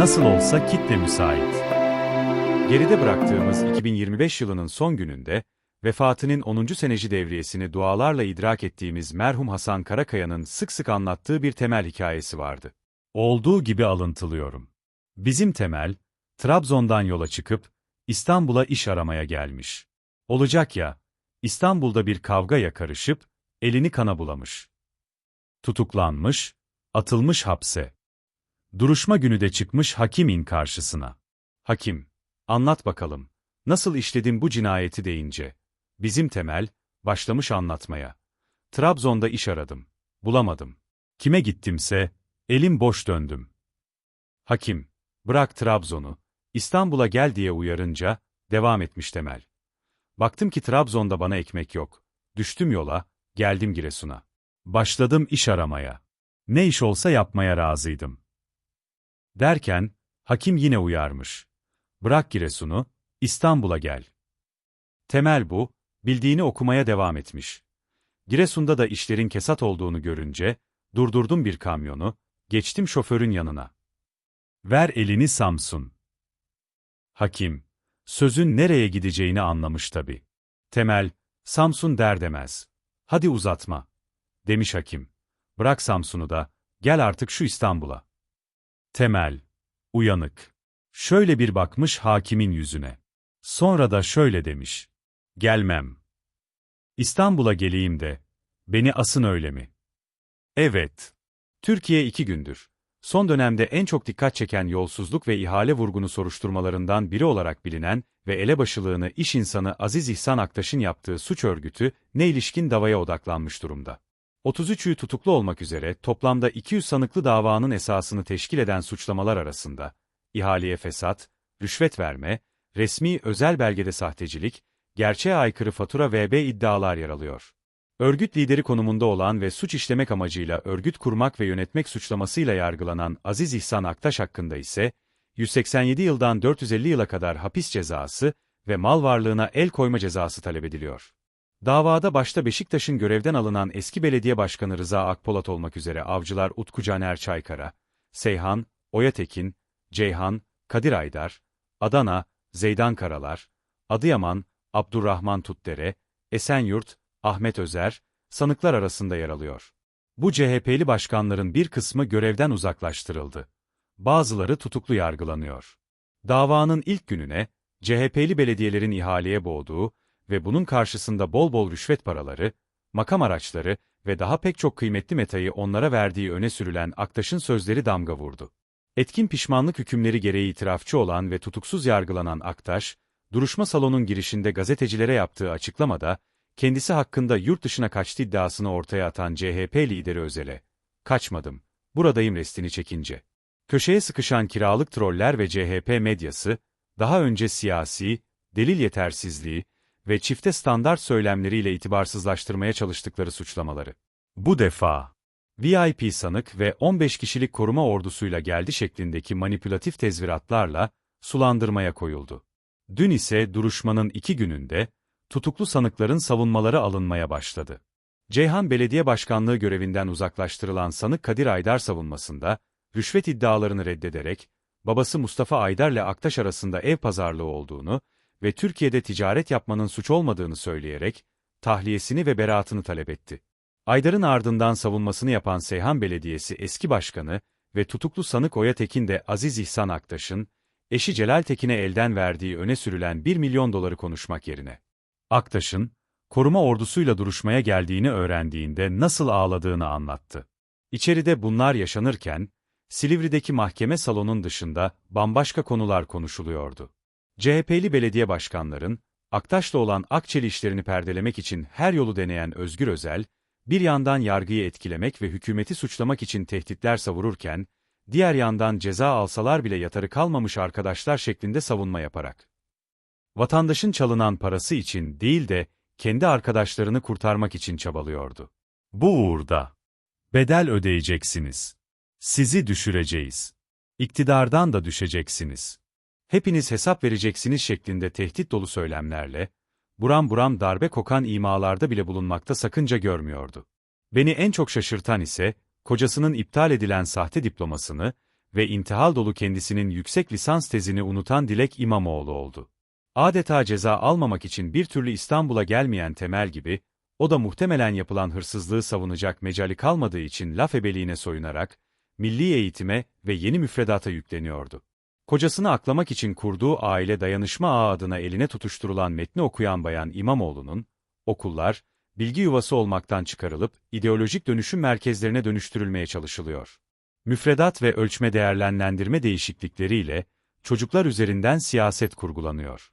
Nasıl olsa kitle müsait. Geride bıraktığımız 2025 yılının son gününde, vefatının 10. seneci devriyesini dualarla idrak ettiğimiz merhum Hasan Karakaya'nın sık sık anlattığı bir temel hikayesi vardı. Olduğu gibi alıntılıyorum. Bizim temel, Trabzon'dan yola çıkıp, İstanbul'a iş aramaya gelmiş. Olacak ya, İstanbul'da bir kavgaya karışıp, elini kana bulamış. Tutuklanmış, atılmış hapse. Duruşma günü de çıkmış hakimin karşısına. Hakim, anlat bakalım, nasıl işledin bu cinayeti deyince. Bizim temel, başlamış anlatmaya. Trabzon'da iş aradım, bulamadım. Kime gittimse, elim boş döndüm. Hakim, bırak Trabzon'u, İstanbul'a gel diye uyarınca, devam etmiş temel. Baktım ki Trabzon'da bana ekmek yok. Düştüm yola, geldim Giresun'a. Başladım iş aramaya. Ne iş olsa yapmaya razıydım. Derken, hakim yine uyarmış. Bırak Giresun'u, İstanbul'a gel. Temel bu, bildiğini okumaya devam etmiş. Giresun'da da işlerin kesat olduğunu görünce, durdurdum bir kamyonu, geçtim şoförün yanına. Ver elini Samsun. Hakim, sözün nereye gideceğini anlamış tabi. Temel, Samsun der demez. Hadi uzatma. Demiş hakim. Bırak Samsun'u da, gel artık şu İstanbul'a. Temel, uyanık. Şöyle bir bakmış hakimin yüzüne. Sonra da şöyle demiş. Gelmem. İstanbul'a geleyim de, beni asın öyle mi? Evet. Türkiye iki gündür. Son dönemde en çok dikkat çeken yolsuzluk ve ihale vurgunu soruşturmalarından biri olarak bilinen ve elebaşılığını iş insanı Aziz İhsan Aktaş'ın yaptığı suç örgütü ne ilişkin davaya odaklanmış durumda. 33'ü tutuklu olmak üzere toplamda 200 sanıklı davanın esasını teşkil eden suçlamalar arasında, ihaleye fesat, rüşvet verme, resmi özel belgede sahtecilik, gerçeğe aykırı fatura VB iddialar yer alıyor. Örgüt lideri konumunda olan ve suç işlemek amacıyla örgüt kurmak ve yönetmek suçlamasıyla yargılanan Aziz İhsan Aktaş hakkında ise, 187 yıldan 450 yıla kadar hapis cezası ve mal varlığına el koyma cezası talep ediliyor. Davada başta Beşiktaş'ın görevden alınan eski belediye başkanı Rıza Akpolat olmak üzere avcılar Utku Caner Çaykara, Seyhan, Oya Tekin, Ceyhan, Kadir Aydar, Adana, Zeydan Karalar, Adıyaman, Abdurrahman Tutdere, Esenyurt, Ahmet Özer, sanıklar arasında yer alıyor. Bu CHP'li başkanların bir kısmı görevden uzaklaştırıldı. Bazıları tutuklu yargılanıyor. Davanın ilk gününe, CHP'li belediyelerin ihaleye boğduğu ve bunun karşısında bol bol rüşvet paraları, makam araçları ve daha pek çok kıymetli metayı onlara verdiği öne sürülen Aktaş'ın sözleri damga vurdu. Etkin pişmanlık hükümleri gereği itirafçı olan ve tutuksuz yargılanan Aktaş, duruşma salonun girişinde gazetecilere yaptığı açıklamada, kendisi hakkında yurt dışına kaçtı iddiasını ortaya atan CHP lideri Özel'e, kaçmadım, buradayım restini çekince. Köşeye sıkışan kiralık troller ve CHP medyası, daha önce siyasi, delil yetersizliği ve çifte standart söylemleriyle itibarsızlaştırmaya çalıştıkları suçlamaları. Bu defa, VIP sanık ve 15 kişilik koruma ordusuyla geldi şeklindeki manipülatif tezviratlarla sulandırmaya koyuldu. Dün ise duruşmanın iki gününde, tutuklu sanıkların savunmaları alınmaya başladı. Ceyhan Belediye Başkanlığı görevinden uzaklaştırılan sanık Kadir Aydar savunmasında, rüşvet iddialarını reddederek, babası Mustafa Aydar'la Aktaş arasında ev pazarlığı olduğunu ve Türkiye'de ticaret yapmanın suç olmadığını söyleyerek, tahliyesini ve beraatını talep etti. Aydar'ın ardından savunmasını yapan Seyhan Belediyesi eski başkanı ve tutuklu sanık Oya Tekin de Aziz İhsan Aktaş'ın, eşi Celal Tekin'e elden verdiği öne sürülen 1 milyon doları konuşmak yerine, Aktaş'ın, koruma ordusuyla duruşmaya geldiğini öğrendiğinde nasıl ağladığını anlattı. İçeride bunlar yaşanırken, Silivri'deki mahkeme salonun dışında bambaşka konular konuşuluyordu. CHP'li belediye başkanların, Aktaş'la olan Akçeli işlerini perdelemek için her yolu deneyen Özgür Özel, bir yandan yargıyı etkilemek ve hükümeti suçlamak için tehditler savururken, diğer yandan ceza alsalar bile yatarı kalmamış arkadaşlar şeklinde savunma yaparak. Vatandaşın çalınan parası için değil de, kendi arkadaşlarını kurtarmak için çabalıyordu. Bu uğurda, bedel ödeyeceksiniz. Sizi düşüreceğiz. İktidardan da düşeceksiniz. Hepiniz hesap vereceksiniz şeklinde tehdit dolu söylemlerle, buram buram darbe kokan imalarda bile bulunmakta sakınca görmüyordu. Beni en çok şaşırtan ise, kocasının iptal edilen sahte diplomasını ve intihal dolu kendisinin yüksek lisans tezini unutan Dilek İmamoğlu oldu. Adeta ceza almamak için bir türlü İstanbul'a gelmeyen Temel gibi, o da muhtemelen yapılan hırsızlığı savunacak mecali kalmadığı için laf ebeliğine soyunarak, milli eğitime ve yeni müfredata yükleniyordu. Kocasını aklamak için kurduğu aile dayanışma ağı adına eline tutuşturulan metni okuyan bayan İmamoğlu'nun, okullar, bilgi yuvası olmaktan çıkarılıp ideolojik dönüşüm merkezlerine dönüştürülmeye çalışılıyor. Müfredat ve ölçme değerlendirme değişiklikleriyle, çocuklar üzerinden siyaset kurgulanıyor.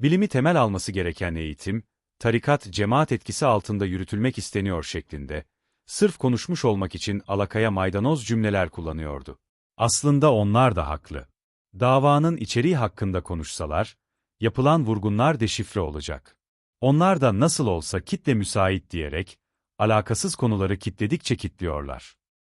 Bilimi temel alması gereken eğitim, tarikat cemaat etkisi altında yürütülmek isteniyor şeklinde, sırf konuşmuş olmak için alakaya maydanoz cümleler kullanıyordu. Aslında onlar da haklı. Davanın içeriği hakkında konuşsalar, yapılan vurgunlar deşifre olacak. Onlar da nasıl olsa kitle müsait diyerek, alakasız konuları kitledikçe kitliyorlar.